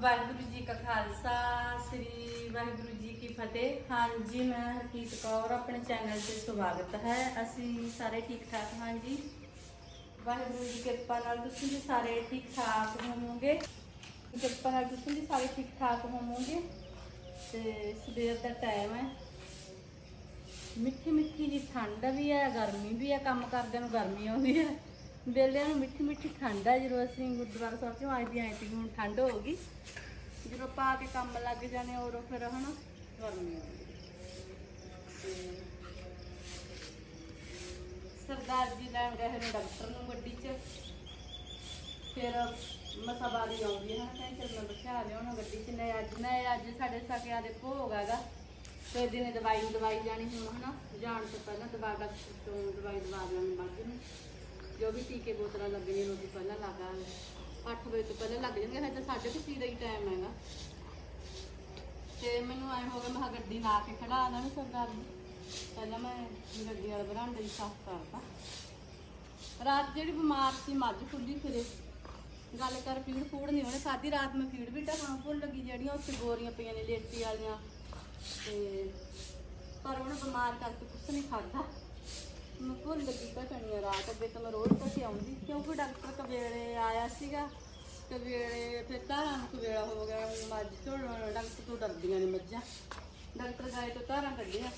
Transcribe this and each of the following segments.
ਵਾਹਿਗੁਰੂ ਜੀ ਕਾ ਖਾਲਸਾ, ਸ੍ਰੀ ਵਾਹਿਗੁਰੂ ਜੀ ਕੀ ਫਤਿਹ। ਹਾਂਜੀ, ਮੈਂ ਹਰਕੀਤ ਕੌਰ, ਆਪਣੇ ਚੈਨਲ ਤੇ ਸਵਾਗਤ ਹੈ। ਅਸੀਂ ਸਾਰੇ ਠੀਕ ਠਾਕ ਹਾਂ ਜੀ? ਵਾਹਿਗੁਰੂ ਜੀ ਕਿਰਪਾ ਨਾਲ ਤੁਸੀਂ ਵੀ ਸਾਰੇ ਠੀਕ ਠਾਕ ਹੋਵੋਗੇ? ਕਿਰਪਾ ਨਾਲ ਤੁਸੀਂ ਵੀ ਸਾਰੇ ਠੀਕ ਠਾਕ ਹੋਵੋਗੇ? ਤੇ ਸਵੇਰ ਦਾ ਟਾਈਮ ਹੈ। ਮਿੱਠੀ ਮਿੱਠੀ ਜੀ, ਠੰਡ ਵੀ ਹੈ, ਗਰਮੀ ਵੀ ਹੈ, ਕੰਮ ਕਰਦਿਆਂ ਨੂੰ ਗਰਮੀ ਆਉਂਦੀ ਹੈ। ਵੇਲਿਆਂ ਨੂੰ ਮਿੱਠੀ ਮਿੱਠੀ ਠੰਡ ਹੈ ਜਦੋਂ ਅਸੀਂ ਗੁਰਦੁਆਰਾ ਸਾਹਿਬ ਚੋਂ ਆਏ ਦੀ ਆਏ ਸੀ, ਹੁਣ ਠੰਡ ਹੋ ਗਈ। ਜਦੋਂ ਪਾ ਕੇ ਕੰਮ ਲੱਗ ਜਾਣੇ, ਉਦੋਂ ਫਿਰ ਹਨਾ, ਗਰਮੀ ਆ ਸਰਦਾਰ ਜੀ ਲੈਣ ਗਏ ਨੇ ਡਾਕਟਰ ਨੂੰ ਗੱਡੀ 'ਚ। ਫਿਰ ਮਸਾਬਾਰੀ ਆਉਂਦੀ ਹੈ ਨਾ ਕਹਿੰਦੇ ਚਲ ਮੈਂ ਬਿਠਾ ਲਿਆ ਉਹਨਾਂ ਗੱਡੀ 'ਚ। ਨੇ ਅੱਜ ਨੇ ਅੱਜ ਸਾਡੇ ਸਕਿਆ ਦੇ ਭੋਗ ਹੈਗਾ। ਤੇ ਦਿਨੇ ਦਵਾਈ ਦਵਾਈ ਜਾਣੀ ਹੁਣ, ਹਨਾ, ਜਾਣ ਤੋਂ ਪਹਿਲਾਂ ਦਵਾ ਡਾਕਟਰ ਤੋਂ ਦਵਾਈ ਦਵਾ ਲੈਣੀ ਮੱਝ ਨੂੰ ਜੋ ਵੀ ਟੀਕੇ ਬੋਤਲਾਂ ਲੱਗਣੀਆਂ ਰੋਟੀ ਪਹਿਲਾਂ ਲਗਾ 8 ਵਜੇ ਤੋਂ ਪਹਿਲਾਂ ਲੱਗ ਜਾਣਗੇ ਹਜੇ ਤਾਂ 6:30 ਦਾ ਹੀ ਟਾਈਮ ਹੈਗਾ। ਤੇ ਮੈਨੂੰ ਐ ਹੋ ਗਿਆ, ਮੈਂ ਕਿਹਾ ਗੱਡੀ ਲਾ ਕੇ ਖੜਾ ਦਾਂ ਵੀ ਸਰਦਾਰ ਨੂੰ ਪਹਿਲਾਂ ਮੈਂ ਗੱਡੀ ਵਾਲਾ ਬਰਾਂਡਾ ਹੀ ਸਾਫ਼ ਕਰਤਾ। ਰਾਤ ਜਿਹੜੀ ਬਿਮਾਰ ਸੀ, ਮੱਝ ਖੁੱਲੀ ਫਿਰੇ। ਗੱਲ ਕਰ ਪੀੜ ਫੂੜ ਨਹੀਂ ਉਹਨੇ ਖਾਧੀ ਰਾਤ ਮੈਂ ਪੀੜ ਵੀ ਢਕਾਉਣ ਭੁੱਲ ਲੱਗੀ ਜਿਹੜੀਆਂ ਉੱਥੇ ਗੋਰੀਆਂ ਪਈਆਂ ਨੇ, ਲੇਟੀ ਵਾਲੀਆਂ। ਤੇ ਪਰ ਉਹਨੇ ਬਿਮਾਰ ਕਰਕੇ ਕੁਛ ਨਹੀਂ ਖਾਧਾ। ਮੈਂ ਭੁੱਲ ਲੱਗੀ ਘਟਣੀਆਂ ਰਾਤ, ਅੱਗੇ ਤਾਂ ਮੈਂ ਰੋਜ਼ ਘਟੇ ਆਉਂਦੀ। ਕਿਉਂਕਿ ਡਾਕਟਰ ਕਵੇਲੇ ਆਇਆ ਸੀਗਾ? ਕਵੇਲੇ ਫਿਰ ਧਾਰਾਂ ਨੂੰ ਕਵੇਲਾ ਹੋ ਗਿਆ ਮੱਝ ਤੋਂ ਡਾਕਟਰ ਤੋਂ ਡਰਦੀਆਂ ਨੇ ਮੱਝਾਂ। ਡਾਕਟਰ ਗਾਏ ਤੋਂ ਧਾਰਾਂ ਕੱਢੀਆਂ।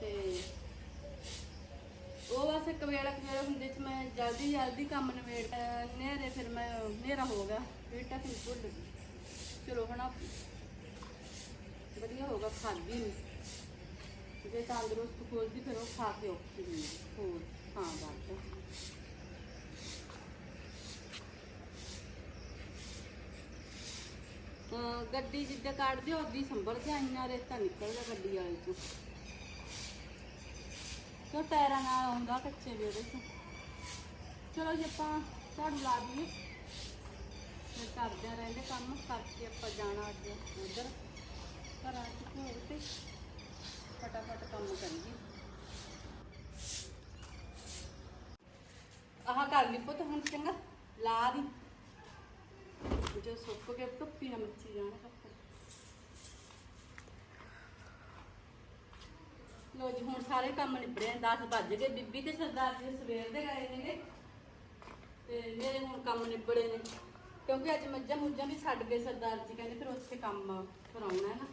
ਤੇ ਉਹ ਬਸ ਕਵੇਲਾ ਕਵੇਲਾ ਹੁੰਦੇ ਚ ਮੈਂ ਜਲਦੀ ਜਲਦੀ ਕੰਮ ਨਿਬੇੜ ਅਹ ਨੇਰੇ ਫਿਰ ਮੈਂ ਨੇਰਾ ਹੋ ਗਿਆ। ਫਿਰ ਤੱਕ ਭੁੱਲ ਗਈ। ਚਲੋ ਹਣਾ ਵਧੀਆ ਹੋਗਾ ਖਾਦੀ ਨਹੀਂ ਜੇ ਤੰਦਰੁਸਤ ਖੋਲਦੀ ਫਿਰ ਉਹ ਖਾ ਕੇ ਔਖੀ ਹੁੰਦੀ ਹੋਰ, ਹਾਂ ਬਾਤ ਗੱਡੀ ਜਿੱਦਾਂ ਕੱਢਦੇ ਉਹਦੀ ਸੰਭਲ ਕੇ ਇੰਨਾ ਰੇਤਾ ਨਿਕਲਦਾ ਗੱਡੀ ਵਾਲੇ ਤੋਂ ਕਿਉਂ ਟਾਇਰਾਂ ਨਾਲ ਆਉਂਦਾ ਕੱਚੇ ਵੀ ਉਹਦੇ ਚ? ਚਲੋ ਜੀ, ਆਪਾਂ ਝਾੜੂ ਲਾ ਦਈਏ। ਫਿਰ ਕਰਦੇ ਰਹਿੰਦੇ ਕੰਮ, ਕਰਕੇ ਆਪਾਂ ਜਾਣਾ ਅੱਜ ਉਧਰ। ਘਰਾਂ ਚ ਘੋਰ ਤੇ ਫਟਾਫਟ ਕੰਮ ਕਰੀਏ। ਆਹ ਕਰ ਲਈ ਪੁੱਤ ਹੁਣ ਚੰਗਾ, ਲਾ ਦੀ। ਜੋ ਸੁੱਕ ਕੇ ਧੁੱਪੀ ਨਾ ਮੱਚੀ ਜਾਣਾ ਕੱਪੜੇ ਲੋ ਜੀ, ਹੁਣ ਸਾਰੇ ਕੰਮ ਨਿਬੜੇ 10 ਵੱਜ ਗਏ। ਬੀਬੀ ਤੇ ਸਰਦਾਰ ਜੀ ਸਵੇਰ ਦੇ ਗਏ ਨੇਗੇ। ਤੇ ਮੇਰੇ ਹੁਣ ਕੰਮ ਨਿਬੜੇ ਨੇ। ਕਿਉਂਕਿ ਅੱਜ ਮੱਝਾਂ ਮੁੱਝਾਂ ਵੀ ਛੱਡ ਗਏ ਸਰਦਾਰ ਜੀ, ਕਹਿੰਦੇ ਫਿਰ ਉੱਥੇ ਕੰਮ ਕਰਾਉਣਾ ਹੈ ਨਾ।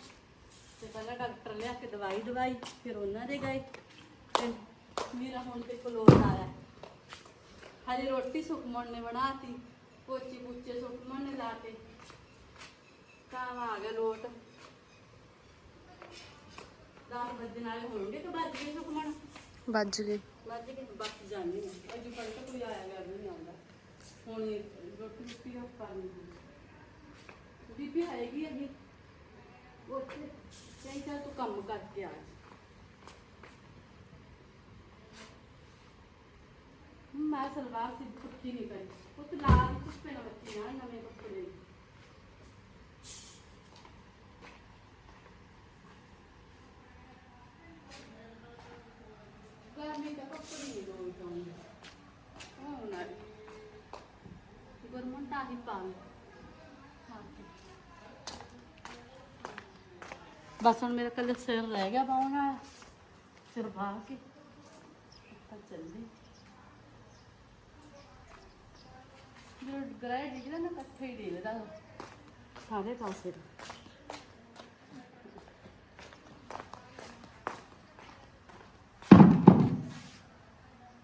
ਤੇ ਪਹਿਲਾਂ ਡਾਕਟਰ ਲਿਆ ਕੇ ਦਵਾਈ ਦਵਾਈ ਫਿਰ ਉਹਨਾਂ ਦੇ ਗਏ ਤੇ ਮੇਰਾ ਹੁਣ ਤੇ ਕੋਲੋਂ ਆਇਆ। ਹਜੇ ਰੋਟੀ ਸੁਖਮਣ ਨੇ ਬਣਾਤੀ ਪੋਚੀ ਪੁੱਚੇ ਸੁਖਮਣ ਨੇ ਲਾਤੇ ਕੰਮ ਆ ਗਿਆ ਲੋਟ। 10 ਵਜੇ ਨਾਲੇ ਹੋਣਗੇ ਕਿ ਵੱਜ ਗਏ ਸੁਖਮਣ ਵੱਜ ਗਏ। ਵੱਜ ਕੇ ਬੱਸ ਜਾਣੀ ਹੈ ਅਜੇ ਕੱਲ ਤਾਂ ਕੋਈ ਆਇਆ ਗਿਆ ਨਹੀਂ ਆਉਂਦਾ। ਹੁਣ ਰੋਟੀ ਰੋਟੀ ਉਹ ਕਰਨੀ ਬੀਬੀ ਆਏਗੀ ਅਜੇ? ਉੱਥੇ ਕਹੀਂ ਚੱਲ ਤੂੰ ਕੰਮ ਕਰਕੇ ਆ। ਮੈਂ ਸਲਵਾਰ ਸੀ ਪੁੱਠੀ ਨਹੀਂ ਕਰੀ ਉਹ ਤੇ ਲਾ ਕੁਛ ਪੈਣਾ ਬੱਚੀ ਨਾ ਨਵੇਂ ਕੱਪੜੇ ਗਰਮੀ ਦਾ ਕੱਪੜੇ ਨਹੀਂ ਦੋ ਚਾਹੁੰਦੇ। ਉਹ ਨਾ ਗਰਮੰਟਾ ਹੀ ਪਾ ਹਾਂ ਬਸ ਹੁਣ ਮੇਰਾ ਕੱਲ ਸਿਰ ਰਹਿ ਗਿਆ ਪਾਉਣਾ ਸਿਰ ਪਾ ਕੇ। ਆਪਾਂ ਚੱਲਦੇ। ਜੋ ਗ੍ਰਹਿ ਡਿੱਗਦਾ ਨਾ ਇਕੱਠੇ ਹੀ ਡਿੱਗਦਾ ਸਾਰੇ ਪਾਸੇ।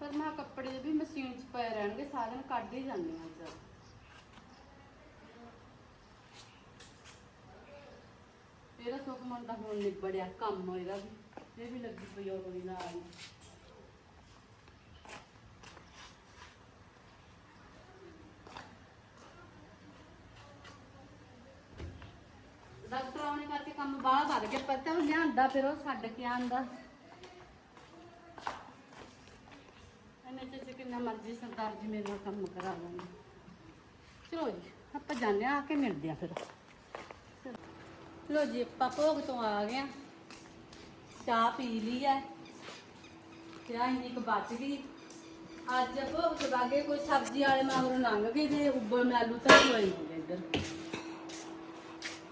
ਪਰ ਮੈਂ ਕੱਪੜੇ ਵੀ ਮਸ਼ੀਨ 'ਚ ਪਏ ਰਹਿਣਗੇ, ਸਾਰਿਆਂ ਨੂੰ ਕੱਢ ਹੀ ਜਾਂਦੇ ਆ ਅੱਜ। ਇਹਦਾ ਸੁਖਮਨ ਦਾ ਹੁਣ ਨਿਬੜਿਆ, ਕੰਮ ਹੋਏਗਾ ਵੀ, ਇਹ ਵੀ ਲੱਗੀ ਪਈ ਉਹ ਵੀ ਨਾਲ ਡਾਕਟਰ ਆਉਣੇ ਕਰਕੇ ਕੰਮ ਬਾਹਰ ਵੱਧ ਗਿਆ ਪਤਾ ਉਹ ਲਿਆਂਦਾ ਫਿਰ ਉਹ ਛੱਡ ਕੇ ਆਂਦਾ। ਇਹਨੇ ਚ ਕਿੰਨਾ ਮਰਜ਼ੀ ਸਰਦਾਰ ਜੀ ਮੇਰੇ ਨਾਲ ਕੰਮ ਕਰਾ ਲੈਣਗੇ ਚਲੋ ਜੀ, ਆਪਾਂ ਜਾਂਦੇ ਆ ਆ ਕੇ ਮਿਲਦੇ ਆ ਫਿਰ। ਲੋ ਜੀ, ਆਪਾਂ ਭੋਗ ਤੋਂ ਆ ਗਏ ਆ ਚਾਹ ਪੀ ਲਈ ਐ ਚਾਹ ਇੰਨੀ ਕੁ ਬਚ ਗਈ। ਅੱਜ ਭੋਗ ਤੋਂ ਬਾਗੇ ਕੋਈ ਸਬਜ਼ੀ ਵਾਲੇ ਮਗਰੋਂ ਲੰਘ ਗਏ ਤੇ ਉੱਬਲ ਮੈਂ ਆਲੂ ਤਾਂ ਹੋਏ ਨੇ ਇੱਧਰ।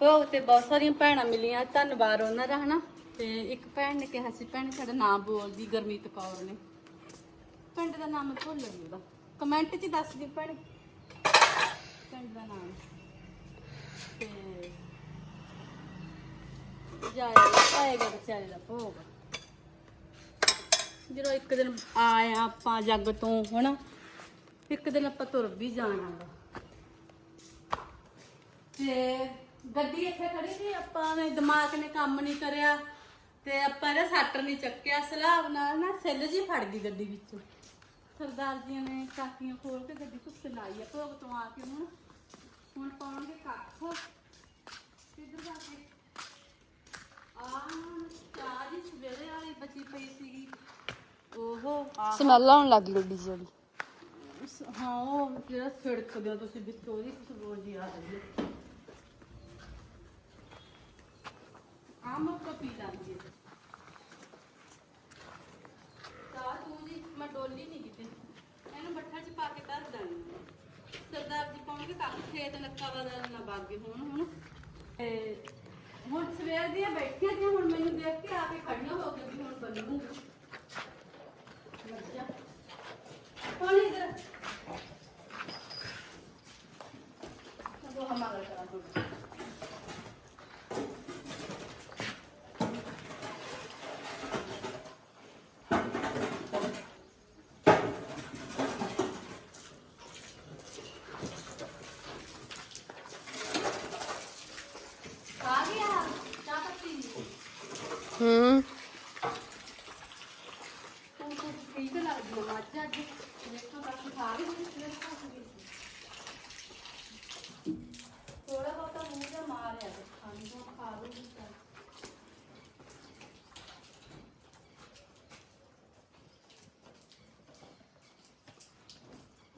ਭੋਗ ਤੇ ਬਹੁਤ ਸਾਰੀਆਂ ਭੈਣਾਂ ਮਿਲੀਆਂ, ਧੰਨਵਾਦ ਉਹਨਾਂ ਦਾ, ਹਨਾ। ਤੇ ਇੱਕ ਭੈਣ ਨੇ ਕਿਹਾ ਸੀ, ਭੈਣ, ਸਾਡਾ ਨਾਮ ਬੋਲਦੀ ਗਰਮੀਤ ਕੌਰ ਨੇ। ਪਿੰਡ ਦਾ ਨਾਮ ਭੁੱਲ ਗਈ ਉਹਦਾ ਕਮੈਂਟ 'ਚ ਦੱਸ ਦਿਓ ਭੈਣ। ਪਿੰਡ ਦਾ ਨਾਮ। ਤੇ ਜਾਏਗਾ, ਆਏਗਾ ਵਿਚਾਰੇ ਦਾ ਭੋਗ। ਜਦੋਂ ਇੱਕ ਦਿਨ ਆਏ ਆਪਾਂ ਜੱਗ ਤੋਂ, ਹਨਾ, ਇੱਕ ਦਿਨ ਆਪਾਂ ਤੁਰ ਵੀ ਜਾਣਾ ਗਾ ਤੇ ਗੱਡੀ ਇੱਥੇ ਖੜੀ ਸੀ, ਆਪਾਂ ਨੇ ਦਿਮਾਗ ਨੇ ਕੰਮ ਨਹੀਂ ਕਰਿਆ, ਤੇ ਆਪਾਂ ਇਹਦਾ ਸੱਟ ਨਹੀਂ ਚੱਕਿਆ ਸਲਾਬ ਨਾਲ ਨਾ ਸੈੱਲ ਜੀ ਫੜ ਗਈ ਗੱਡੀ ਵਿੱਚ। ਸਰਦਾਰ ਜੀ ਨੇ ਕਾਕੀਆਂ ਖੋਲ ਕੇ ਗੱਡੀ ਧੁੱਪ ਲਾਈ ਆ, ਭੋਗ ਤੋਂ ਆ ਕੇ ਹੁਣ ਹੁਣ ਪਾਉਣਗੇ ਕੱਖ। ਕਿੱਧਰ ਜਾ ਕੇ ਸਮੈਲ ਆਉਣ ਲੱਗ ਗਈ ਗੱਡੀ 'ਚ ਹਾਂ ਉਹ ਜਿਹੜਾ ਛਿੜਕਦੇ ਹੋ ਤੁਸੀਂ ਵਿੱਚ ਉਹਦੀ ਖੁਸ਼ਬੂ ਜੀ ਆ ਰਹੀ ਹੈ। ਆਮ ਕੋ ਪੀ ਜਾਂਦੀ ਹੈ। ਤਾਂ ਤੂੰ ਜੀ ਮੈਂ ਡੋਲੀ ਨਹੀਂ ਕਿਤੇ। ਇਹਨੂੰ ਬੱਠਾ ਚ ਪਾ ਕੇ ਧਰ ਦਾਂਗੀ ਸਰਦਾਰ ਜੀ ਪਾਉਣਗੇ ਕੱਖ ਖੇਤ ਨੱਕਾ ਬਦਲ ਨਾ ਬਾਗੇ ਹੁਣ ਹੁਣ। ਤੇ ਹੁਣ ਸਵੇਰ ਦੀਆਂ ਬੈਠੀਆਂ ਤੇ ਹੁਣ ਮੈਨੂੰ ਦੇਖ ਕੇ ਆ ਕੇ ਖੜਨਾ ਹੋ ਗਿਆ। ਠੀਕ ਲੱਗਦੀ ਹੈ ਮੱਝ ਅੱਜ ਦੇਖੋ ਬਾਕੀ ਖਾ ਵੀ ਨਹੀਂ ਸਵੇਰ ਖਾ ਕੇ ਥੋੜਾ ਬਹੁਤਾ ਮੂੰਹ ਦਾ ਮਾਰਿਆ ਤੇ ਖਾਣੀ ਤੋਂ ਖਾ ਲਓ ਜੀ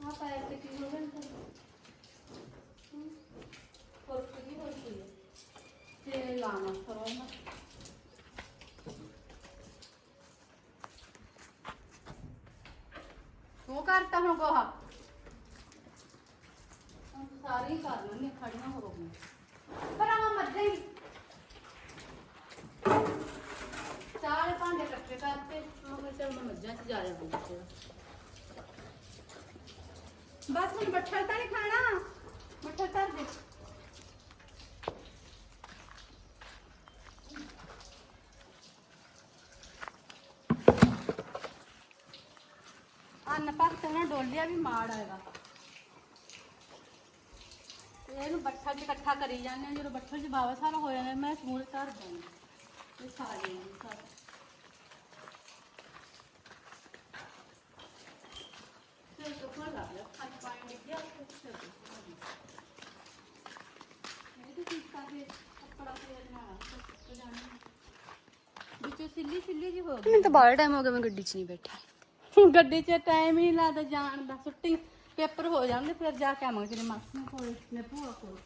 ਹਾਂ ਪੈਰ ਤੇ ਕੀ ਹੋ ਗਿਆ ਹੋਰ ਕੀ ਹੋ ਗਈ ਤੇ ਲਾਣਾ ਸਰੋਂ ਨਾ ਤੂੰ ਕਰਤਾ ਹੁਣ ਕੋਹਾ ਹੁਣ ਤੂੰ ਸਾਰੇ ਹੀ ਕਰ ਲੈਣੇ ਖੜੀਆਂ ਹੋ ਗਈਆਂ। ਪਰ ਆਹ ਮੱਝਾਂ ਹੀ ਸਾਰੇ ਭਾਂਡੇ ਇਕੱਠੇ ਕਰਤੇ। ਉਹ ਮੈਂ ਚਲ ਮੈਂ ਮੱਝਾਂ 'ਚ ਜਾ ਰਿਹਾ ਬਸ ਹੁਣ ਬੱਠਲ ਤਾਂ ਨਹੀਂ ਖਾਣਾ। ਬੱਠਲ ਕਰ ਦੇ। ਭਗਤ ਨਾ ਡੋਲਿਆ ਵੀ ਮਾੜ ਹੈਗਾ ਤੇ ਇਹਨੂੰ ਬੱਠਲ 'ਚ ਇਕੱਠਾ ਕਰੀ ਜਾਂਦੇ ਆ ਜਦੋਂ ਬੱਠਲ 'ਚ ਬਾਵਾ ਸਾਰਾ ਹੋ ਜਾਂਦਾ, ਮੈਂ ਸਮੂਲ ਧਰ ਦਿੰਦੀ ਇਹ ਸਾਰੇ ਨੂੰ ਸਾਰਾ। ਤੇ ਤੋਂ ਕੋਲ ਲਾ ਲਿਆ ਅੱਜ ਗੱਡੀ 'ਚ ਟਾਈਮ ਹੀ ਲੱਗਦਾ ਜਾਣ ਦਾ ਛੁੱਟੀ ਪੇਪਰ ਹੋ ਜਾਂਦੇ ਫਿਰ ਜਾ ਕੇ ਆਵਾਂਗੇ ਤੇਰੇ ਮਾਸੀਆਂ ਕੋਲ ਮੇਰੇ ਭੂਆ ਕੋਲ।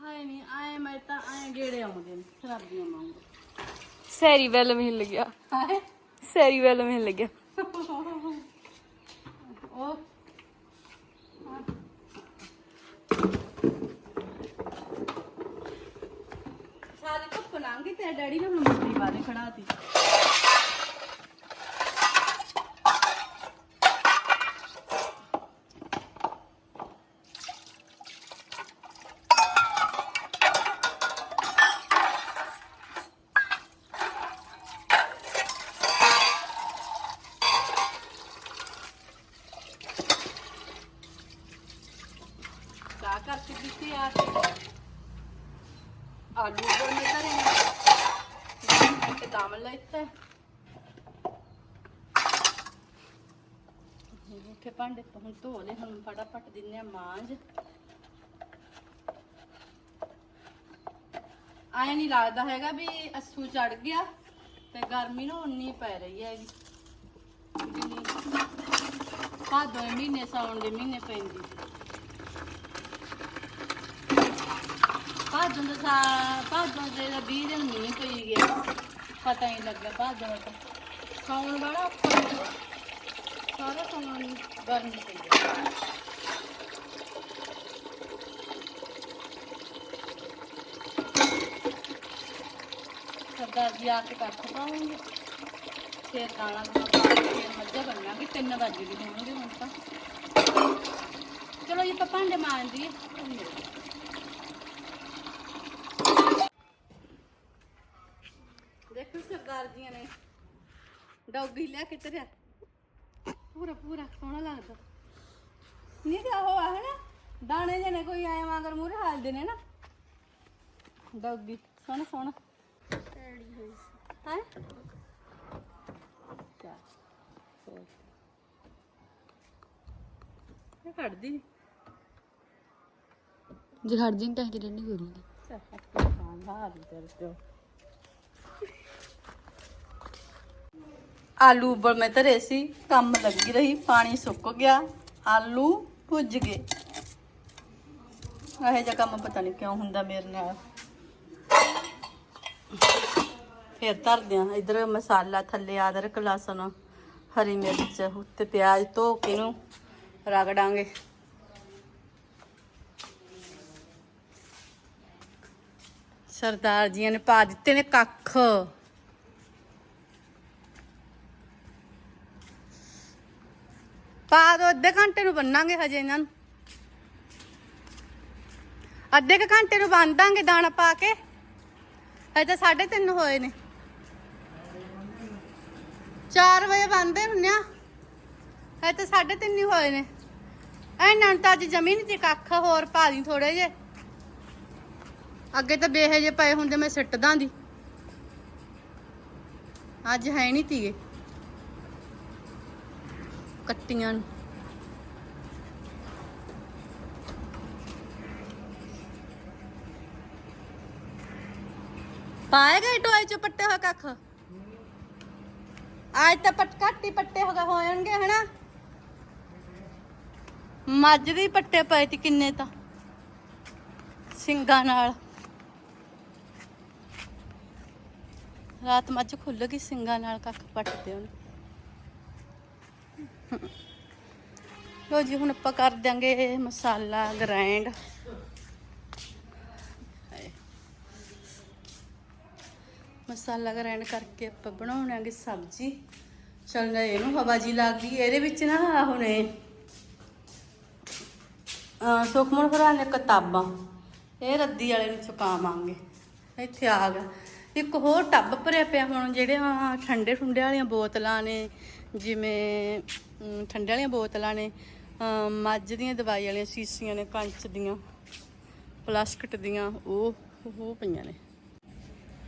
ਹਾਏ ਨਹੀਂ ਆਏ ਮੈਂ ਤਾਂ ਆਏ ਗੇੜੇ ਆਉਂਦੇ ਨੇ ਸ਼ਰਾਬੀਆਂ ਵਾਂਗੂ। ਸੈਰੀ ਵੈਲ ਮੈਨੂੰ ਲੱਗਿਆ ਹਾਏ ਸੈਰੀ ਵੈਲ ਮੈਨੂੰ ਲੱਗਿਆ ਉਹ ਸਾਰੀ ਧੁੱਪ ਲੰਘ ਡੈਡੀ ਨੇ ਹੁਣ ਮੁੱਠੀ ਬਾਰੇ ਖੜਾਤੀ ਚਾਹ ਕਰਕੇ ਦਿੱਤੀ ਆ ਕੇ ਆਲੂ ਗਰਮੇ ਕਰੇ ਨੇ ਤੇ ਦਾਮਨ ਲੈਤਾ ਉੱਥੇ ਭਾਂਡੇ ਹੁਣ ਧੋ ਲੈ ਹੁਣ ਫਟਾਫਟ ਦਿੰਨੇ ਆ ਮਾਂਜ। ਆਇਆ ਨਹੀਂ ਲੱਗਦਾ ਹੈਗਾ ਵੀ ਅਸੂ ਚੜ ਗਿਆ ਤੇ ਗਰਮੀ ਨੂੰ ਉਨੀ ਪੈ ਰਹੀ ਹੈ ਜਿੰਨੀ ਭਾਦੋਂ ਦੇ ਮਹੀਨੇ ਸਾਉਣ ਦੇ ਮਹੀਨੇ ਪੈਂਦੀ। ਸੀ ਭਾਦੋਂ ਦਾ ਸਾ, ਭਾਦੋਂ ਦੇ 20 ਦਿਨ ਮੀਂਹ ਪਈ ਗਿਆ। ਪਤਾ ਹੀ ਲੱਗਾ ਭਾਜਾ ਤਾਂ। ਸਾਉਣ ਵਾਲਾ ਔਖਾ ਸਾਰਾ ਸਮਾਨ ਗਰਮ ਪਈ ਗਿਆ। ਸਰਦਾਰ ਜੀ ਆ ਕੇ ਕੱਖ ਪਾਉਂਗੇ। ਫੇਰ ਦਾਣਾ ਪਾ ਕੇ ਫੇਰ ਮੱਝਾਂ ਬਣਾਂਗੇ 3 ਵਜੇ ਵੀ ਹੋਣਗੇ ਹੁਣ ਤਾਂ। ਚਲੋ ਜੀ, ਆਪਾਂ ਭਾਂਡੇ ਮਾਂਜਦੀ ਦੇਖੋ ਸਰਦਾਰ ਜੀਆਂ ਨੇ ਡੌਗੀ ਲਿਆ ਕੇ ਤਰਿਆ ਪੂਰਾ ਸੋਹਣਾ ਲੱਗਦਾ। ਨਹੀਂ ਤਾਂ ਉਹ ਆ ਨਾ ਦਾਣੇ ਜਣੇ ਕੋਈ ਆਏ ਵਾਂਗਰ ਮੂਰੇ ਹਾਲਦੇ ਨੇ ਨਾ। ਡੌਗੀ ਸੋਹਣਾ ਸੋਹਣਾ। ਹੈ? ਚਾ ਇਹ ਕੱਢਦੀ ਨੀ। ਜੇ ਖੜ ਜਿੰਨ ਤਾਂ ਤੇ ਡੰਡੀ ਹੋ ਰਹੀ ਚੱਲ ਆਪੇ ਖਾਣ ਬਾਹਰ ਹੀ ਤੇਰੇ ਪਿਓ ਆਲੂ ਉਬਲ ਮੈਂ ਧਰੇ ਸੀ, ਕੰਮ ਲੱਗੀ ਰਹੀ, ਪਾਣੀ ਸੁੱਕ ਗਿਆ, ਆਲੂ ਭੁੱਜ ਗਏ। ਇਹੋ ਜਿਹਾ ਕੰਮ ਪਤਾ ਨਹੀਂ ਕਿਉਂ ਹੁੰਦਾ ਮੇਰੇ ਨਾਲ। ਫਿਰ ਧਰਦੇ ਆ। ਇਧਰ ਮਸਾਲਾ ਥੱਲੇ ਅਦਰਕ ਲਸਣ ਹਰੀ ਮਿਰਚ, ਉੱਤੇ ਪਿਆਜ਼ ਧੋ ਕੇ ਨੂੰ ਰਗੜਾਂਗੇ ਸਰਦਾਰ ਜੀਆਂ ਨੇ ਪਾ ਦਿੱਤੇ ਨੇ ਕੱਖ। ਪਾ ਦੋ ਅੱਧੇ ਘੰਟੇ ਨੂੰ ਬੰਨਾਂਗੇ ਹਜੇ ਇਹਨਾਂ ਨੂੰ। ਅੱਧੇ ਕੁ ਘੰਟੇ ਨੂੰ ਬੰਨ ਦਾਂਗੇ ਦਾਣਾ ਪਾ ਕੇ। ਹਜੇ ਤਾਂ 3:30 ਹੋਏ ਨੇ। 4 ਵਜੇ ਬੰਨਦੇ ਹੁੰਨੇ ਆ। ਹਜੇ ਤਾਂ 3:30 ਹੀ ਹੋਏ ਨੇ। ਇਹਨਾਂ ਨੂੰ ਤਾਂ ਅੱਜ ਜ਼ਮੀਨ ਦੀ ਕੱਖ ਹੋਰ ਪਾ ਦੀ ਥੋੜੇ ਜੇ ਅੱਗੇ ਤਾਂ ਬੇਹੇ ਜੇ ਪਏ ਹੁੰਦੇ, ਮੈਂ ਸਿੱਟਦਾਂ ਦੀ ਅੱਜ ਹੈ ਨਹੀਂ ਤੀਏ ਕੱਟੀਆਂ ਨੂੰ। ਪਾਏ ਗਏ ਟੋਏ ਚ ਪੱਟੇ ਹੋਏ ਕੱਖ? ਅੱਜ ਤਾਂ ਪੱਟ ਘੱਟ ਹੀ ਪੱਟੇ ਹੋ ਗਏ ਹੋਣਗੇ, ਹਨਾ? ਮੱਝ ਦੀ ਪੱਟੇ ਪਏ ਤੀ ਕਿੰਨੇ ਤਾਂ ਸਿੰਘਾਂ ਨਾਲ। ਰਾਤ ਮੱਝ ਖੁੱਲ ਗਈ ਸਿੰਗਾਂ ਨਾਲ ਕੱਖ ਪੱਟਦੇ ਉਹਨੇ ਲੋ ਜੀ, ਹੁਣ ਆਪਾਂ ਕਰ ਦਿਆਂਗੇ ਮਸਾਲਾ ਗ੍ਰਾਈਂਡ ਮਸਾਲਾ ਗ੍ਰਾਈਂਡ ਕਰਕੇ ਆਪਾਂ ਬਣਾਉਣਾਂਗੇ ਸਬਜ਼ੀ। ਚੰਗਾ ਇਹਨੂੰ ਹਵਾ ਜੀ ਲੱਗ ਗਈ ਇਹਦੇ ਵਿੱਚ ਨਾ ਹੁਣੇ ਅਹ ਸੁਖਮਨ ਭਰਾ ਨੇ ਕਿਤਾਬਾਂ, ਇਹ ਰੱਦੀ ਵਾਲੇ ਨੂੰ ਚੁਕਾਵਾਂਗੇ ਇੱਥੇ ਆ ਗਿਆ ਇੱਕ ਹੋਰ ਟੱਬ ਭਰਿਆ ਪਿਆ ਹੁਣ ਜਿਹੜੇ ਠੰਡੇ ਠੁੰਡੇ ਵਾਲੀਆਂ ਬੋਤਲਾਂ ਨੇ ਜਿਵੇਂ ਠੰਡੇ ਵਾਲੀਆਂ ਬੋਤਲਾਂ ਨੇ ਮੱਝ ਦੀਆਂ ਦਵਾਈ ਵਾਲੀਆਂ ਸੀਸੀਆਂ ਨੇ ਕੰਚ ਦੀਆਂ ਪਲਾਸਟਿਕ ਦੀਆਂ ਉਹ ਉਹ ਪਈਆਂ ਨੇ।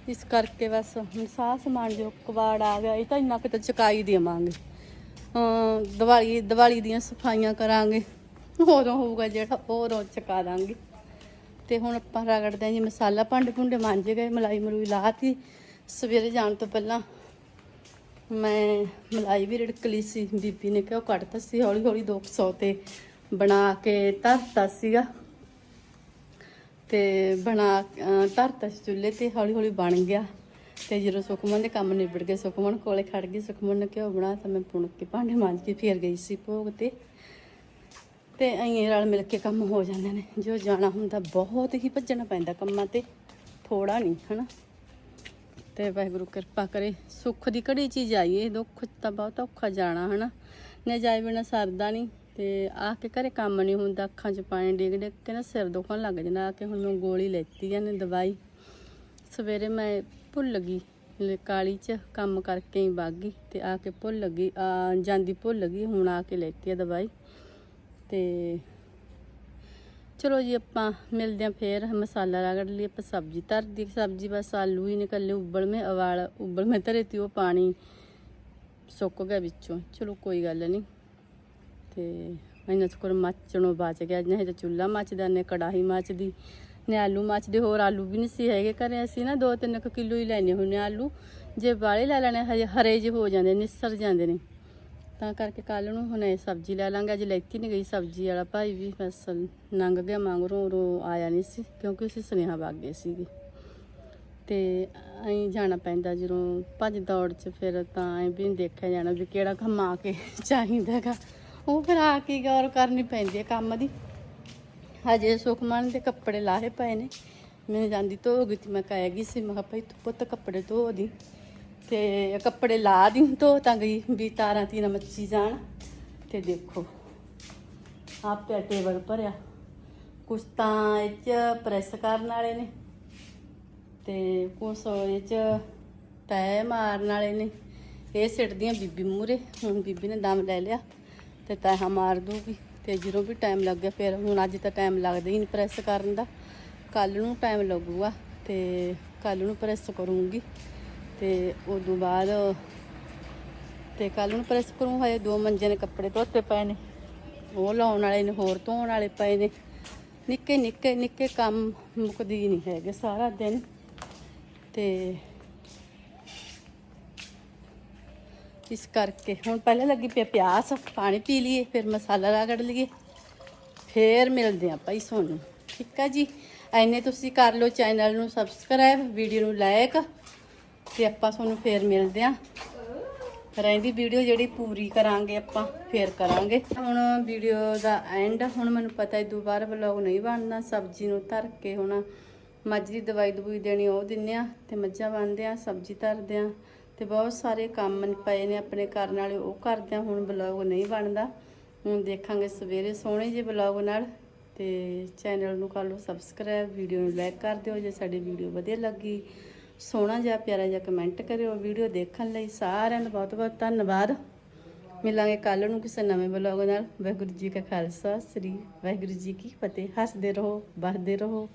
ਇਸ ਕਰਕੇ ਬਸ ਹੁਣ ਸਾਹ ਸਮਾਨ ਜੋ ਕਵਾੜ ਆ ਗਿਆ ਇਹ ਤਾਂ ਇੰਨਾ ਕਿਤੇ ਚੁਕਾਈ ਦੇਵਾਂਗੇ। ਅਮ, ਦੀਵਾਲੀ ਦੀਵਾਲੀ ਦੀਆਂ ਸਫਾਈਆਂ ਕਰਾਂਗੇ। ਉਦੋਂ ਹੋਊਗਾ ਜਿਹੜਾ ਉਦੋਂ ਚੁਕਾ ਦਾਂਗੇ। ਤੇ ਹੁਣ ਆਪਾਂ ਰਗੜਦੇ ਹਾਂ ਜੀ ਮਸਾਲਾ ਭਾਂਡੇ ਭੁੰਡੇ ਮਾਂਜ ਗਏ ਮਲਾਈ ਮਲੂਈ ਲਾਤੀ। ਸਵੇਰੇ ਜਾਣ ਤੋਂ ਪਹਿਲਾਂ ਮੈਂ ਮਲਾਈ ਵੀ ਰਿੜਕ ਲਈ ਸੀ, ਬੀਬੀ ਨੇ ਕਿਹਾ ਕੱਢਤਾ ਸੀ ਹੌਲੀ ਹੌਲੀ 200 ਤੇ ਬਣਾ ਕੇ ਧਰਤਾ ਸੀਗਾ। ਤੇ ਬਣਾ ਧਰਤਾ ਸੀ ਚੁੱਲ੍ਹੇ ਤੇ, ਹੌਲੀ ਹੌਲੀ ਬਣ ਗਿਆ। ਤੇ ਜਦੋਂ ਸੁਖਮਨ ਦੇ ਕੰਮ ਨਿਬੜ ਗਏ, ਸੁਖਮਨ ਕੋਲੇ ਖੜ ਗਈ, ਸੁਖਮਨ ਨੇ ਕਿਹਾ ਬਣਾ ਤਾਂ ਮੈਂ ਪੁਣ ਕੇ ਭਾਂਡੇ ਮਾਂਜ ਕੇ ਫੇਰ ਗਈ ਸੀ ਭੋਗ ਤੇ। ਤੇ ਐਂ ਰਲ ਮਿਲ ਕੇ ਕੰਮ ਹੋ ਜਾਂਦੇ ਨੇ। ਜੋ ਜਾਣਾ ਹੁੰਦਾ ਬਹੁਤ ਹੀ ਭੱਜਣਾ ਪੈਂਦਾ ਕੰਮਾਂ ਤੇ ਥੋੜਾ ਨਹੀਂ, ਹਨਾ? ਤੇ ਵਾਹਿਗੁਰੂ ਕਿਰਪਾ ਕਰੇ। ਸੁੱਖ ਦੀ ਘੜੀ ਚੀਜ਼ ਆਈਏ ਦੁੱਖ ਤਾਂ ਬਹੁਤ ਔਖਾ ਜਾਣਾ, ਹਨਾ? ਨੇ ਜਾਏ ਬਿਨਾ ਸਰਦਾ ਨਹੀਂ, ਤੇ ਆ ਕੇ ਘਰੇ ਕੰਮ ਨਹੀਂ ਹੁੰਦਾ, ਅੱਖਾਂ 'ਚ ਪਾਣੀ ਡਿੱਗ ਡਿੱਗ ਕੇ ਨਾ ਸਿਰ ਦੁਖਣ ਲੱਗ ਜਾਂਦਾ। ਆ ਕੇ ਹੁਣ ਮੈਂ ਗੋਲੀ ਲੈਤੀ ਆ ਨੇ ਦਵਾਈ। ਸਵੇਰੇ ਮੈਂ ਭੁੱਲ ਗਈ ਕਾਲੀ 'ਚ ਕੰਮ ਕਰਕੇ ਹੀ ਬਾਗੀ ਗਈ ਤੇ ਆ ਕੇ ਭੁੱਲ ਗਈ, ਆ ਜਾਂਦੀ ਭੁੱਲ ਗਈ, ਹੁਣ ਆ ਕੇ ਲੈਤੀ ਆ ਦਵਾਈ। ਤੇ ਚਲੋ ਜੀ ਆਪਾਂ ਮਿਲਦੇ ਆਂ ਫੇਰ, ਮਸਾਲਾ ਰਗੜ ਲਈ ਆਪਾਂ ਸਬਜ਼ੀ ਧਰਦੀ ਸਬਜ਼ੀ ਬਸ ਆਲੂ ਹੀ ਨਿਕਲੇ ਉਬਲ ਮੇ ਉਬਾਲ ਉਬਲ ਮੇ ਧਰੇ ਤੀ ਉਹ ਪਾਣੀ ਸੁੱਕ ਗਿਆ ਵਿੱਚੋਂ। ਚਲੋ ਕੋਈ ਗੱਲ ਨਹੀਂ। ਤੇ ਇਹਨਾਂ ਸਕਰ ਮੱਚਣੋਂ ਬਚ ਗਿਆ। ਨਹੀਂ ਤਾਂ ਚੁੱਲਾ ਮੱਚਦਾ, ਨੇ ਕੜਾਹੀ ਮੱਚਦੀ, ਨੇ ਆਲੂ ਮੱਚਦੇ। ਹੋਰ ਆਲੂ ਵੀ ਨਹੀਂ ਸੀ ਹੈਗੇ ਘਰੇ। ਅਸੀਂ ਨਾ 2-3 ਕਿਲੋ ਹੀ ਲੈਣੇ ਹੁੰਦੇ ਆਲੂ। ਜੇ ਵਾਲੇ ਲੈ ਲੈਣੇ, ਹਜੇ ਹਰੇ ਜਿਹੇ ਹੋ ਜਾਂਦੇ, ਨਿਸਰ ਜਾਂਦੇ ਨੇ। ਤਾਂ ਕਰਕੇ ਕੱਲ ਨੂੰ ਹੁਣ ਇਹ ਸਬਜ਼ੀ ਲੈ ਲਾਂਗੇ। ਅੱਜ ਲੈਤੀ ਨਹੀਂ ਗਈ ਸਬਜ਼ੀ ਵਾਲਾ ਭਾਈ ਵੀ ਬਸ ਲੰਘ ਗਿਆ ਮੰਗਰੋਂ ਉਰੋਂ ਆਇਆ ਨਹੀਂ ਸੀ, ਕਿਉਂਕਿ ਅਸੀਂ ਸੁਨੇਹਾ ਵਗ ਗਏ ਸੀਗੇ। ਤੇ ਐਂ ਜਾਣਾ ਪੈਂਦਾ ਜਦੋਂ ਭੱਜ ਦੌੜ ਚ ਫਿਰ ਤਾਂ ਐ ਵੀ ਦੇਖਿਆ ਜਾਣਾ ਵੀ ਕਿਹੜਾ ਕੰਮ ਆ ਕੇ ਚਾਹੀਦਾਗਾ ਉਹ ਫਿਰ ਆ ਕੇ ਗੌਰ ਕਰਨੀ ਪੈਂਦੀ ਹੈ ਕੰਮ ਦੀ। ਹਜੇ ਸੁਖਮਨ ਦੇ ਕੱਪੜੇ ਲਾਹੇ ਪਏ ਨੇ। ਮੈਂ ਜਾਂਦੀ ਧੋ ਗਈ ਸੀ ਮੈਂ ਕਹਿ ਗਈ ਸੀ, ਮੈਂ ਕਿਹਾ ਭਾਈ ਤੂੰ ਪੁੱਤ ਕੱਪੜੇ ਧੋ ਦੀ। ਤੇ ਕੱਪੜੇ ਲਾ ਦੀ ਧੋ ਤਾਂ ਗਈ ਵੀ ਤਾਰਾਂ ਤੀਰਾਂ ਮੱਚੀ ਜਾਣ। ਤੇ ਦੇਖੋ ਆਹ ਪਿਆ ਟੇਬਲ ਭਰਿਆ। ਕੁਛ ਤਾਂ ਇਹ ਚ ਪ੍ਰੈਸ ਕਰਨ ਵਾਲੇ ਨੇ ਤੇ ਕੁਛ ਇਹ ਚ ਤੈ ਮਾਰਨ ਵਾਲੇ ਨੇ। ਇਹ ਸਿੱਟਦੀਆਂ ਬੀਬੀ ਮੂਰੇ ਹੁਣ ਬੀਬੀ ਨੇ ਦਮ ਲੈ ਲਿਆ ਤੇ ਤੈਹਾਂ ਮਾਰ ਦੂਗੀ ਤੇ ਜਦੋਂ ਵੀ ਟਾਈਮ ਲੱਗ ਗਿਆ, ਫਿਰ ਹੁਣ ਅੱਜ ਤਾਂ ਟਾਈਮ ਲੱਗਦਾ ਹੀ ਨਹੀਂ ਪ੍ਰੈਸ ਕਰਨ ਦਾ। ਕੱਲ ਨੂੰ ਟਾਈਮ ਲੱਗੂਗਾ ਤੇ ਕੱਲ ਨੂੰ ਪ੍ਰੈਸ ਕਰੂੰਗੀ। ਤੇ ਤੋਂ ਬਾਅਦ ਤੇ ਕੱਲ ਨੂੰ ਪ੍ਰੈਸ ਕਰੂੰ, ਹਜੇ ਦੋ ਮੰਜੇ ਨੇ ਕੱਪੜੇ ਧੋਤੇ ਪਏ ਨੇ। ਉਹ ਲਾਉਣ ਵਾਲੇ ਨੇ, ਹੋਰ ਧੋਣ ਵਾਲੇ ਪਏ ਨੇ। ਨਿੱਕੇ ਨਿੱਕੇ ਨਿੱਕੇ ਕੰਮ ਮੁੱਕਦੀ ਨਹੀਂ ਹੈਗੇ ਸਾਰਾ ਦਿਨ। ਤੇ ਇਸ ਕਰਕੇ ਹੁਣ ਪਹਿਲਾਂ ਲੱਗੀ ਪਿਆ ਪਿਆਸ, ਪਾਣੀ ਪੀ ਲਈਏ, ਫਿਰ ਮਸਾਲਾ ਰਗੜ ਲਈਏ ਫਿਰ ਮਿਲਦੇ ਆ ਭਾਈ ਸੋਨੂੰ। ਠੀਕ ਆ ਜੀ? ਐਨੇ ਤੁਸੀਂ ਕਰ ਲਓ ਚੈਨਲ ਨੂੰ ਸਬਸਕ੍ਰਾਈਬ ਵੀਡੀਓ ਨੂੰ ਲਾਇਕ ਤੇ ਆਪਾਂ ਤੁਹਾਨੂੰ ਫੇਰ ਮਿਲਦੇ ਆ ਰਹਿੰਦੀ ਵੀਡੀਓ ਜਿਹੜੀ ਪੂਰੀ ਕਰਾਂਗੇ ਆਪਾਂ, ਫੇਰ ਕਰਾਂਗੇ। ਹੁਣ ਵੀਡੀਓ ਦਾ ਐਂਡ ਹੁਣ ਮੈਨੂੰ ਪਤਾ ਹੈ ਦੁਬਾਰਾ ਵਲੌਗ ਨਹੀਂ ਬਣਨਾ, ਸਬਜ਼ੀ ਨੂੰ ਧਰ ਕੇ ਹੁਣ ਮੱਝ ਦੀ ਦਵਾਈ ਦਵਾਈ ਦੇਣੀ ਉਹ ਦਿੰਨੇ ਆ ਤੇ ਮੱਝਾਂ ਬੰਨਦੇ ਆ, ਸਬਜ਼ੀ ਧਰਦੇ ਆ ਤੇ ਬਹੁਤ ਸਾਰੇ ਕੰਮ ਪਏ ਨੇ ਆਪਣੇ ਕਰਨ ਵਾਲੇ ਉਹ ਕਰਦੇ ਆ, ਹੁਣ ਵਲੌਗ ਨਹੀਂ ਬਣਦਾ। ਹੁਣ ਦੇਖਾਂਗੇ ਸਵੇਰੇ ਸੋਹਣੇ ਜਿਹੇ ਵਲੌਗ ਨਾਲ ਤੇ ਚੈਨਲ ਨੂੰ ਕਰ ਲਓ ਸਬਸਕ੍ਰਾਈਬ ਵੀਡੀਓ ਨੂੰ ਲਾਈਕ ਕਰ ਦਿਓ ਜੇ ਸਾਡੀ ਵੀਡੀਓ ਵਧੀਆ ਲੱਗੀ। ਸੋਹਣਾ ਜਿਹਾ ਪਿਆਰਾ ਜਿਹਾ ਕਮੈਂਟ ਕਰਿਓ ਵੀਡੀਓ ਦੇਖਣ ਲਈ ਸਾਰਿਆਂ ਦਾ ਬਹੁਤ ਬਹੁਤ ਧੰਨਵਾਦ। ਮਿਲਾਂਗੇ ਕੱਲ ਨੂੰ ਕਿਸੇ ਨਵੇਂ ਵਲੌਗ ਨਾਲ। ਵਾਹਿਗੁਰੂ ਜੀ ਕਾ ਖਾਲਸਾ, ਸ੍ਰੀ ਵਾਹਿਗੁਰੂ ਜੀ ਕੀ ਫਤਿਹ। ਹੱਸਦੇ ਰਹੋ ਵਸਦੇ ਰਹੋ।